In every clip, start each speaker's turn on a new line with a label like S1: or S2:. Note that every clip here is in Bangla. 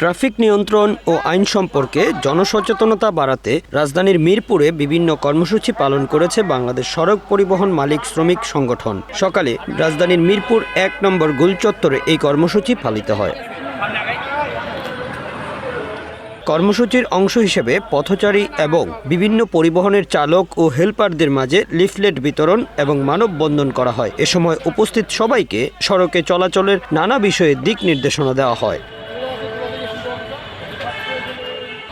S1: ট্রাফিক নিয়ন্ত্রণ ও আইন সম্পর্কে জনসচেতনতা বাড়াতে রাজধানীর মিরপুরে বিভিন্ন কর্মসূচি পালন করেছে বাংলাদেশ সড়ক পরিবহন মালিক শ্রমিক সংগঠন। সকালে রাজধানীর মিরপুর এক নম্বর গুলচত্বরে এই কর্মসূচি পালিত হয়। কর্মসূচির অংশ হিসেবে পথচারী এবং বিভিন্ন পরিবহনের চালক ও হেলপারদের মাঝে লিফলেট বিতরণ এবং মানববন্ধন করা হয়। এ সময় উপস্থিত সবাইকে সড়কে চলাচলের নানা বিষয়ে দিক নির্দেশনা দেওয়া হয়।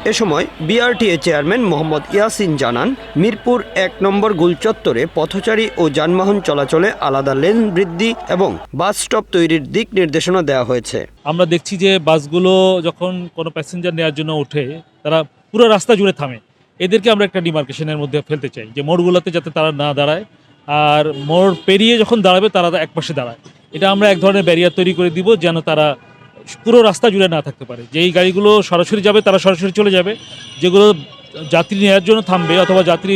S1: এ সময় বিআরটিএ চেয়ারম্যান মোহাম্মদ ইয়াসিন জানান, মিরপুর এক নম্বর গুলচত্বরে পথচারী ও যানবাহন চলাচলে আলাদা লেন বৃদ্ধি এবং বাস স্টপ তৈরির দিক নির্দেশনা দেওয়া হয়েছে।
S2: আমরা দেখছি যে বাসগুলো যখন কোনো প্যাসেঞ্জার নেওয়ার জন্য ওঠে, তারা পুরো রাস্তা জুড়ে থামে। এদেরকে আমরা একটা ডিমার্কেশনের মধ্যে ফেলতে চাই, যে মোড়গুলোতে যাতে তারা না দাঁড়ায়। আর মোড় পেরিয়ে যখন দাঁড়াবে, তারা এক পাশে দাঁড়ায়। এটা আমরা এক ধরনের ব্যারিয়ার তৈরি করে দিব, যেন তারা পুরো রাস্তা জুড়ে না থাকতে পারে। যেই গাড়িগুলো সরাসরি যাবে তারা সরাসরি চলে যাবে। যেগুলো যাত্রী নেওয়ার জন্য থামবে অথবা যাত্রী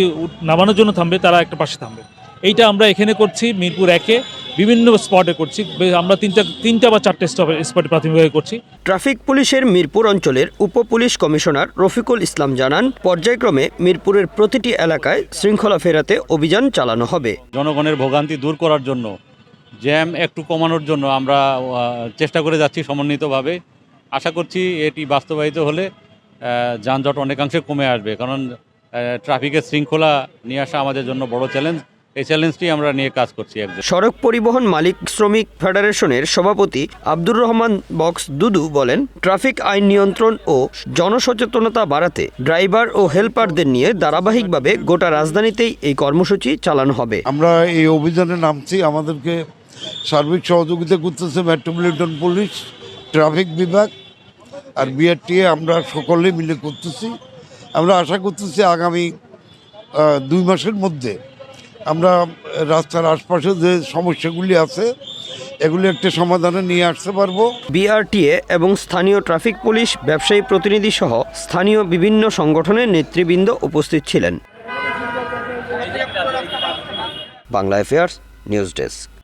S2: নামানোর জন্য থামবে তারা একটা পাশে থামবে। এইটা আমরা এখানে করছি মিরপুর একে। বিভিন্ন স্পটে করছি। আমরা তিনটা তিনটা বা চারটে স্টপে স্পটে প্রাথমিকভাবে করছি।
S1: ট্রাফিক পুলিশের মিরপুর অঞ্চলের উপ পুলিশ কমিশনার রফিকুল ইসলাম জানান পর্যায়ক্রমে মিরপুরের প্রতিটি এলাকায় শৃঙ্খলা ফেরাতে অভিযান চালানো হবে।
S3: জনগণের ভোগান্তি দূর করার জন্য জ্যাম একটু কমানোর জন্য আমরা চেষ্টা করে যাচ্ছি সমন্বিতভাবে। আশা করছি এটি বাস্তবায়িত হলে যানজট অনেকাংশে কমে আসবে। কারণ ট্রাফিকের শৃঙ্খলা নিয়ে আসা আমাদের জন্য বড় চ্যালেঞ্জ। এই চ্যালেঞ্জটি আমরা নিয়ে কাজ করছি একজন
S1: সড়ক পরিবহন মালিক শ্রমিক ফেডারেশনের সভাপতি আব্দুর রহমান বক্স দুদু বলেন ট্রাফিক আইন নিয়ন্ত্রণ ও জনসচেতনতা বাড়াতে ড্রাইভার ও হেল্পারদের নিয়ে ধারাবাহিকভাবে গোটা রাজধানীতেই এই কর্মসূচি চালানো হবে।
S4: আমরা এই অভিযানে নামছি আমাদেরকে সার্বিক সহযোগিতা করতেছে মেট্রোপলিটন পুলিশ, ট্রাফিক বিভাগ আর বিআরটিএ, আমরা সকলে মিলে করতেছি। আমরা আশা করতেছি আগামী দুই মাসের মধ্যে আমরা রাস্তার আশপাশে যে সমস্যাগুলি আছে, এগুলি একটা সমাধানে নিয়ে আসতে পারব।
S1: বিআরটিএ এবং স্থানীয় ট্রাফিক পুলিশ, ব্যবসায়ী প্রতিনিধি সহ স্থানীয় বিভিন্ন সংগঠনের নেতৃবৃন্দ উপস্থিত ছিলেন। Bangla affairs news desk.